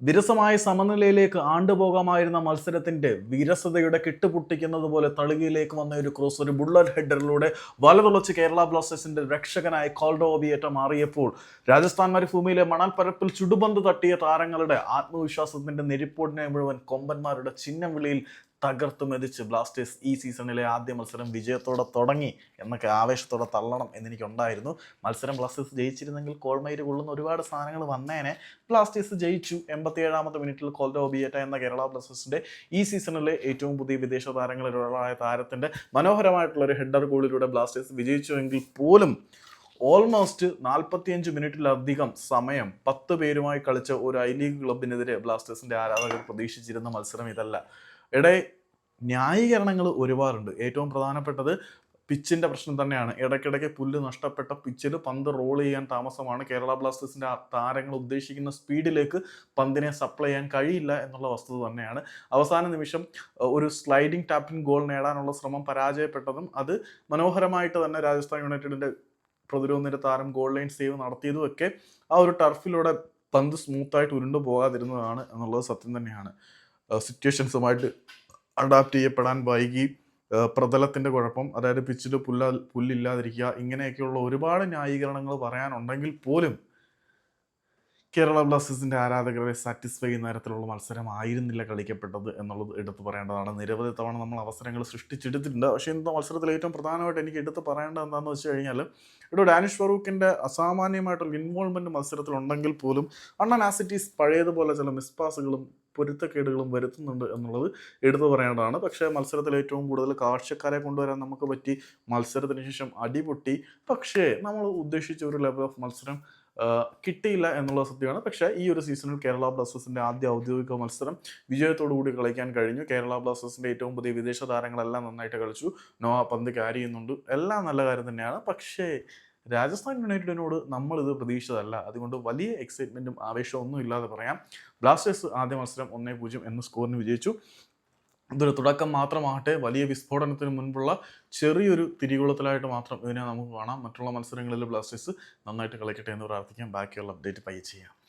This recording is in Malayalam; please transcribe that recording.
വിരസമായ സമനിലയിലേക്ക് ആണ്ടുപോകാമായിരുന്ന മത്സരത്തിന്റെ വിരസതയുടെ കെട്ടുപൊട്ടിക്കുന്നത് പോലെ തളികയിലേക്ക് വന്ന ഒരു ക്രോസ് ഒരു ബുള്ളറ്റ് ഹെഡറിലൂടെ വലതുളച്ച് കേരള ബ്ലാസ്റ്റേഴ്സിന്റെ രക്ഷകനായ കോൾഡോ ഓബിയേറ്റ മാറിയപ്പോൾ രാജസ്ഥാൻ മരുഭൂമിയിലെ മണൽപ്പരപ്പിൽ ചുടുബന്ധു തട്ടിയ താരങ്ങളുടെ ആത്മവിശ്വാസത്തിന്റെ നെരിപ്പോടിനെ മുഴുവൻ കൊമ്പന്മാരുടെ ചിഹ്നം വിളിയിൽ തകർത്തു മെതിച്ച് ബ്ലാസ്റ്റേഴ്സ് ഈ സീസണിലെ ആദ്യ മത്സരം വിജയത്തോടെ തുടങ്ങി എന്നൊക്കെ ആവേശത്തോടെ തള്ളണം എന്നെനിക്കുണ്ടായിരുന്നു. മത്സരം ബ്ലാസ്റ്റേഴ്സ് ജയിച്ചിരുന്നെങ്കിൽ കോൾമയിര് കൊള്ളുന്ന ഒരുപാട് സാധനങ്ങൾ വന്നേനെ. ബ്ലാസ്റ്റേഴ്സ് ജയിച്ചു. എൺപത്തിയേഴാമത്തെ മിനിറ്റിൽ കോൽഡോ ബിയേറ്റ എന്ന കേരള ബ്ലാസ്റ്റേഴ്സിന്റെ ഈ സീസണിലെ ഏറ്റവും പുതിയ വിദേശ താരങ്ങളിൽ ഒരാളായ താരത്തിന്റെ മനോഹരമായിട്ടുള്ള ഒരു ഹെഡർ ഗോളിലൂടെ ബ്ലാസ്റ്റേഴ്സ് വിജയിച്ചുവെങ്കിൽ പോലും ഓൾമോസ്റ്റ് നാൽപ്പത്തിയഞ്ച് മിനിറ്റിലധികം സമയം പത്ത് പേരുമായി കളിച്ച ഒരു ഐ ലീഗ് ക്ലബിനെതിരെ ബ്ലാസ്റ്റേഴ്സിന്റെ ആരാധകർ പ്രതീക്ഷിച്ചിരുന്ന മത്സരം ഇതല്ല. ഇടെ ന്യായീകരണങ്ങൾ ഒരുപാടുണ്ട്. ഏറ്റവും പ്രധാനപ്പെട്ടത് പിച്ചിന്റെ പ്രശ്നം തന്നെയാണ്. ഇടയ്ക്കിടയ്ക്ക് പുല്ല് നഷ്ടപ്പെട്ട പിച്ചിൽ പന്ത് റോൾ ചെയ്യാൻ താമസമാണ് കേരള ബ്ലാസ്റ്റേഴ്സിന്റെ താരങ്ങൾ ഉദ്ദേശിക്കുന്ന സ്പീഡിലേക്ക് പന്തിനെ സപ്ലൈ ചെയ്യാൻ കഴിയില്ല എന്നുള്ള വസ്തുത തന്നെയാണ്. അവസാന നിമിഷം ഒരു സ്ലൈഡിംഗ് ടാപ്പിംഗ് ഗോൾ നേടാനുള്ള ശ്രമം പരാജയപ്പെട്ടതും അത് മനോഹരമായിട്ട് തന്നെ രാജസ്ഥാൻ യുണൈറ്റഡിന്റെ പ്രതിരോധ നിര താരം ഗോൾ ലൈൻ സേവ് നടത്തിയതും ഒക്കെ ആ ഒരു ടർഫിലൂടെ പന്ത് സ്മൂത്തായിട്ട് ഉരുണ്ടു പോകാതിരുന്നതാണ് എന്നുള്ളത് സത്യം തന്നെയാണ്. സിറ്റുവേഷൻസുമായിട്ട് അഡാപ്റ്റ് ചെയ്യപ്പെടാൻ വൈകി പ്രതലത്തിന്റെ കുഴപ്പം അതായത് പിച്ചിൽ പുല്ല പുല്ലില്ലാതിരിക്കുക ഇങ്ങനെയൊക്കെയുള്ള ഒരുപാട് ന്യായീകരണങ്ങൾ പറയാനുണ്ടെങ്കിൽ പോലും കേരള ബ്ലാസ്റ്റേഴ്സിന്റെ ആരാധകരെ സാറ്റിസ്ഫൈ ചെയ്യുന്ന തരത്തിലുള്ള മത്സരം ആയിരുന്നില്ല കളിക്കപ്പെട്ടത് എന്നുള്ളത് എടുത്തു പറയേണ്ടതാണ്. നിരവധി തവണ നമ്മൾ അവസരങ്ങൾ സൃഷ്ടിച്ചെടുത്തിട്ടുണ്ട് പക്ഷേ ഇന്നത്തെ മത്സരത്തിൽ ഏറ്റവും പ്രധാനമായിട്ട് എനിക്ക് എടുത്ത് പറയേണ്ടത് എന്താണെന്ന് വെച്ച് കഴിഞ്ഞാൽ ഇവിടെ ഡാനിഷ് ഫറൂഖിന്റെ അസാമാന്യമായിട്ടുള്ള ഇൻവോൾവ്മെന്റ് മത്സരത്തിലുണ്ടെങ്കിൽ പോലും അണ്ണൻ ആസിറ്റീസ് പഴയതുപോലെ ചില മിസ്പാസുകളും പൊരുത്തക്കേടുകളും വരുത്തുന്നുണ്ട് എന്നുള്ളത് എടുത്തു പറയേണ്ടതാണ്. പക്ഷേ മത്സരത്തിൽ ഏറ്റവും കൂടുതൽ കാഴ്ചക്കാരെ കൊണ്ടുവരാൻ നമുക്ക് പറ്റി. മത്സരത്തിന് ശേഷം അടിപൊട്ടി. പക്ഷേ നമ്മൾ ഉദ്ദേശിച്ച ഒരു ലെവൽ ഓഫ് മത്സരം കിട്ടിയില്ല എന്നുള്ള സത്യമാണ്. പക്ഷേ ഈ ഒരു സീസണിൽ കേരള ബ്ലാസ്റ്റേഴ്സിന്റെ ആദ്യ ഔദ്യോഗിക മത്സരം വിജയത്തോടു കൂടി കളിക്കാൻ കഴിഞ്ഞു. കേരള ബ്ലാസ്റ്റേഴ്സിന്റെ ഏറ്റവും പുതിയ വിദേശ താരങ്ങളെല്ലാം നന്നായിട്ട് കളിച്ചു. നോവ പന്ത് ക്യാരി ചെയ്യുന്നുണ്ട്. എല്ലാം നല്ല കാര്യം തന്നെയാണ്. പക്ഷേ രാജസ്ഥാൻ യുണൈറ്റഡിനോട് നമ്മളിത് പ്രതീക്ഷിച്ചതല്ല. അതുകൊണ്ട് വലിയ എക്സൈറ്റ്മെന്റും ആവേശവും ഒന്നും ഇല്ലാതെ പറയാം. ബ്ലാസ്റ്റേഴ്സ് ആദ്യ മത്സരം ഒന്നേ പൂജ്യം എന്ന സ്കോറിന് വിജയിച്ചു. ഇതൊരു തുടക്കം മാത്രമാകട്ടെ വലിയ വിസ്ഫോടനത്തിന് മുൻപുള്ള ചെറിയൊരു തിരികുളത്തിലായിട്ട് മാത്രം ഇതിനെ നമുക്ക് കാണാം. മറ്റുള്ള മത്സരങ്ങളിൽ ബ്ലാസ്റ്റേഴ്സ് നന്നായിട്ട് കളിക്കട്ടെ എന്ന് പ്രാർത്ഥിക്കാം. ബാക്കിയുള്ള അപ്ഡേറ്റ് പയ്യെ ചെയ്യാം.